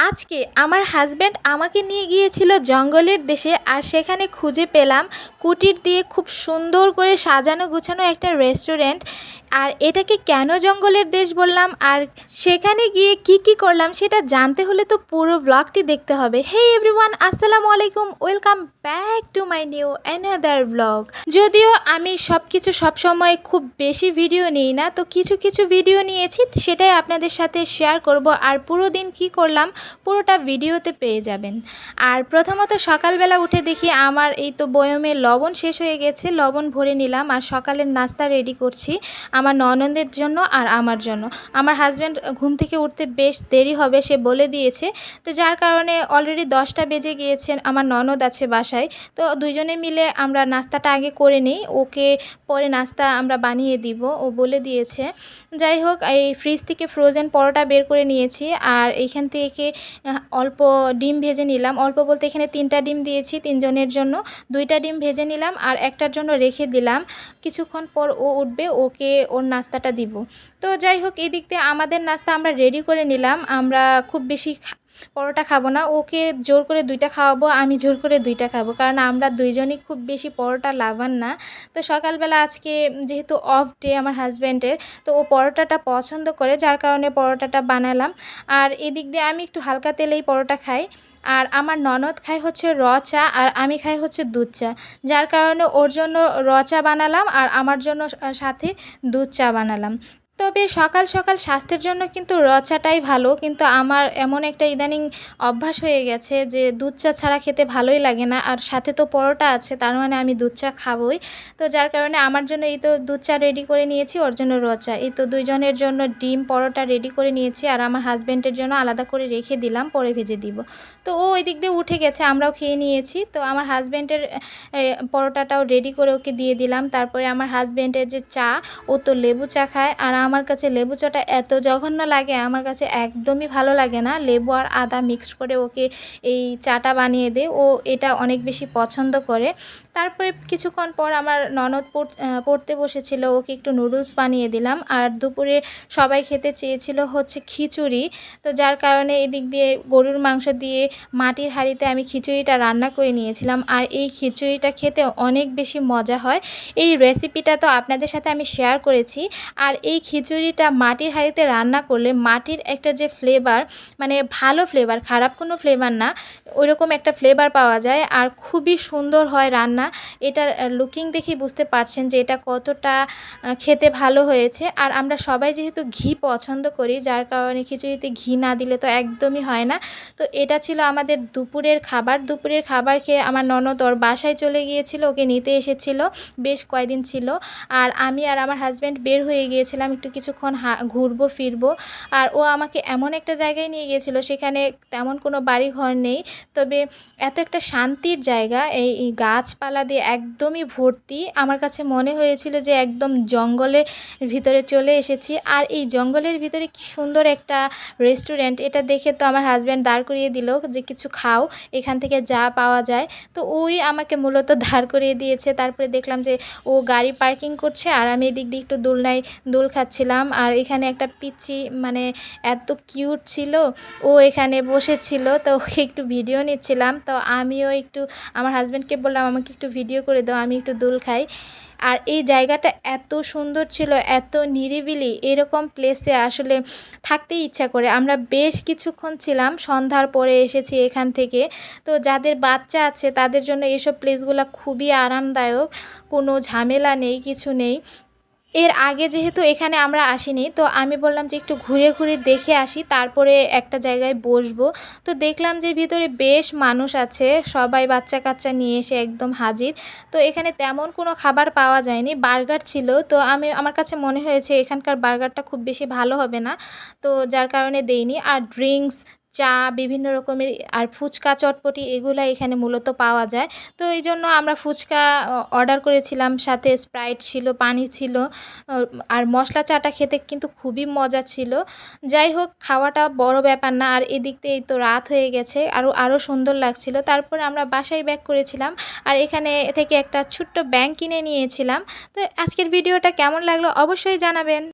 আজকে আমার হাজব্যান্ড আমাকে নিয়ে গিয়েছিল জঙ্গলের দেশে আর সেখানে খুঁজে পেলাম কুটির দিয়ে খুব সুন্দর করে সাজানো গুছানো একটা রেস্টুরেন্ট আর এটাকে কেন জঙ্গলের দেশ বললাম? আর সেখানে গিয়ে কি কি করলাম সেটা জানতে হলে তো পুরো ব্লগটি দেখতে হবে। হে এভরিওয়ান আসসালামু আলাইকুম। Welcome back to my new another blog যদিও আমি সব কিছু সবসময় খুব বেশি ভিডিও নিই না, তো কিছু কিছু ভিডিও নিয়েছি, সেটাই আপনাদের সাথে শেয়ার করব। আর পুরো দিন কি করলাম, পুরোটা ভিডিওতে পেয়ে যাবেন। আর প্রথমত সকালবেলা উঠে দেখি আমার এই তো বয়মে লবণ শেষ হয়ে গেছে, লবণ ভরে নিলাম। আর সকালের নাস্তা রেডি করছি। আমার ননদের জন্য আর আমার জন্য। আমার হাজব্যান্ড ঘুম থেকে উঠতে বেশ দেরি হবে, সে বলে দিয়েছে। তো যার কারণে অলরেডি দশটা বেজে গিয়েছেন আমার ননদ আছে বাসায়। তো দুইজনে মিলে আমরা নাস্তাটা আগে করে নিই। ওকে পরে নাস্তা আমরা বানিয়ে দিব, ও বলে দিয়েছে। যাই হোক, এই ফ্রিজ থেকে ফ্রোজেন পরোটা বের করে নিয়েছি আর এইখান থেকে অল্প ডিম ভেজে নিলাম। অল্প বলতে এখানে তিনটা ডিম দিয়েছি তিনজনের জন্য। দুইটা ডিম ভেজে নিলাম আর একটার জন্য রেখে দিলাম। কিছুক্ষণ পর ও উঠবে, ওকে ওর নাস্তাটা দিব। তো যাই হোক, এই দিক দিয়ে আমাদের নাস্তা আমরা রেডি করে নিলাম। আমরা খুব বেশি পরোটা খাব না। ওকে জোর করে দুইটা খাওয়াবো, আমি জোর করে দুইটা খাব। কারণ আমরা দুইজনই খুব বেশি পরোটা লাভান না। তো সকালবেলা আজকে যেহেতু অফ ডে আমার হাজব্যান্ডের তো ও পরোটাটা পছন্দ করে, যার কারণে পরোটাটা বানালাম। আর এদিক দিয়ে আমি একটু হালকা তেলেই পরোটা খাই। আর আমার ননদ খায় হচ্ছে র চা আর আমি খাই হচ্ছে দুধ চা। যার কারণে ওর জন্য র চা বানালাম আর আমার জন্য সাথে দুধ চা বানালাম। তবে সকাল সকাল স্বাস্থ্যের জন্য কিন্তু র চাটাই ভালো, কিন্তু আমার এমন একটা ইদানিং অভ্যাস হয়ে গেছে যে দুধ চা ছাড়া খেতে ভালোই লাগে না। আর সাথে তো পরোটা আছে, তার মানে আমি দুধ চা খাবোই। তো যার কারণে আমার জন্য এই তো দুধ চা রেডি করে নিয়েছি, ওর জন্য র চা এই তো দুইজনের জন্য ডিম, পরোটা রেডি করে নিয়েছি, আর আমার হাজব্যান্ডের জন্য আলাদা করে রেখে দিলাম, পরে ভেজে দিব। তো ও ওই দিক দিয়ে উঠে গেছে, আমরাও খেয়ে নিয়েছি। তো আমার হাজব্যান্ডের পরোটাটাও রেডি করে ওকে দিয়ে দিলাম। তারপরে আমার হাজব্যান্ডের যে চা, ও তো লেবু চা খায়, আর আমার কাছে লেবু চাটা এত জঘন্য লাগে, আমার কাছে একদমই ভালো লাগে না। লেবু আর আদা মিক্সড করে ওকে এই চাটা বানিয়ে দে, ও এটা অনেক বেশি পছন্দ করে। তারপরে কিছুক্ষণ পর আমার ননদ পড়তে বসেছিল, ওকে একটু নুডলস বানিয়ে দিলাম। আর দুপুরে সবাই খেতে চেয়েছিল হচ্ছে খিচুড়ি। তো যার কারণে এদিক দিয়ে গরুর মাংস দিয়ে মাটির হাঁড়িতে আমি খিচুড়িটা রান্না করে নিয়েছিলাম। আর এই খিচুড়িটা খেতে অনেক বেশি মজা হয়। এই রেসিপিটা তো আপনাদের সাথে আমি শেয়ার করেছি। আর এই খিচুড়িটা মাটির হাঁড়িতে রান্না করলে মাটির একটা যে ফ্লেভার মানে ভালো ফ্লেভার খারাপ কোনো ফ্লেভার না, ওইরকম একটা ফ্লেভার পাওয়া যায় আর খুবই সুন্দর হয় রান্না। এটা লুকিং দেখেই বুঝতে পারছেন যে এটা কতটা খেতে ভালো হয়েছে। আর আমরা সবাই যেহেতু ঘি পছন্দ করি, যার কারণে খিচুড়িতে ঘি না দিলে তো একদমই হয় না। তো এটা ছিল আমাদের দুপুরের খাবার। দুপুরের খাবার খেয়ে আমার ননদ ওর বাসায় চলে গিয়েছিল, ওকে নিতে এসেছিল। বেশ কয়দিন ছিল। আর আমি আর আমার হাজব্যান্ড বের হয়ে গিয়েছিলাম একটু কিছুক্ষণ ঘুরবো, ফিরবো। আর ও আমাকে এমন একটা জায়গায় নিয়ে গিয়েছিল, সেখানে তেমন কোনো বাড়ি ঘর নেই। তবে এত একটা শান্তির জায়গা, এই গাছপালা দিয়ে একদমই ভর্তি। আমার কাছে মনে হয়েছিল যে একদম জঙ্গলের ভিতরে চলে এসেছি। আর এই জঙ্গলের ভিতরে কি সুন্দর একটা রেস্টুরেন্ট, এটা দেখে তো আমার হাজব্যান্ড দাঁড় করিয়ে দিল যে কিছু খাও, এখান থেকে যা পাওয়া যায়। তো ওই আমাকে মূলত দাঁড় করিয়ে দিয়েছে। তারপরে দেখলাম যে ও গাড়ি পার্কিং করছে, আর আমি এদিক দিয়ে একটু দোলনায় দোল খাচ্ছিলাম আর এখানে একটা পিচ্ছি মানে এত কিউট ছিল, ও এখানে বসেছিল, তো ওকে একটু ভিডিও নিচ্ছিলাম, তো আমিও একটু, আমার হাজব্যান্ডকে বললাম, আমাকে একটু ভিডিও করে দাও, আমি একটু দুল খাই। আর এই জায়গাটা এত সুন্দর ছিল, এত নিরিবিলি, এরকম প্লেসে আসলে থাকতেই ইচ্ছা করে। আমরা বেশ কিছুক্ষণ ছিলাম, সন্ধ্যার পরে এসেছি এখান থেকে। তো যাদের বাচ্চা আছে, তাদের জন্য এসব প্লেসগুলো খুবই আরামদায়ক, কোনো ঝামেলা নেই, কিছু নেই। এর আগে যেহেতু এখানে আমরা আসিনি, তো আমি বললাম যে একটু ঘুরে ঘুরে দেখে আসি, তারপরে একটা জায়গায় বসবো। তো দেখলাম যে ভিতরে বেশ মানুষ আছে, সবাই বাচ্চা কাচ্চা নিয়ে এসে একদম হাজির। তো এখানে তেমন কোনো খাবার পাওয়া যায়নি, বার্গার ছিল। তো আমি, আমার কাছে মনে হয়েছে এখানকার বার্গারটা খুব বেশি ভালো হবে না। তো যার কারণে দেইনি। আর ড্রিঙ্কস চা, বিভিন্ন রকমের, আর ফুচকা চটপটি এগুলো এখানে মূলত পাওয়া যায়। তো এই জন্য আমরা ফুচকা অর্ডার করেছিলাম। সাথে স্প্রাইট ছিল, পানি ছিল আর মশলা চাটা খেতে কিন্তু খুবই মজা ছিল। যাই হোক, খাওয়াটা বড় ব্যাপার না। আর এদিক দিয়ে তো রাত হয়ে গেছে আরও আরও সুন্দর লাগছিল। তারপর আমরা বাসায় ব্যাক করেছিলাম। আর এখানে থেকে একটা ছোট্ট ব্যাংক কিনে নিয়েছিলাম। তো আজকের ভিডিওটা কেমন লাগল অবশ্যই জানাবেন।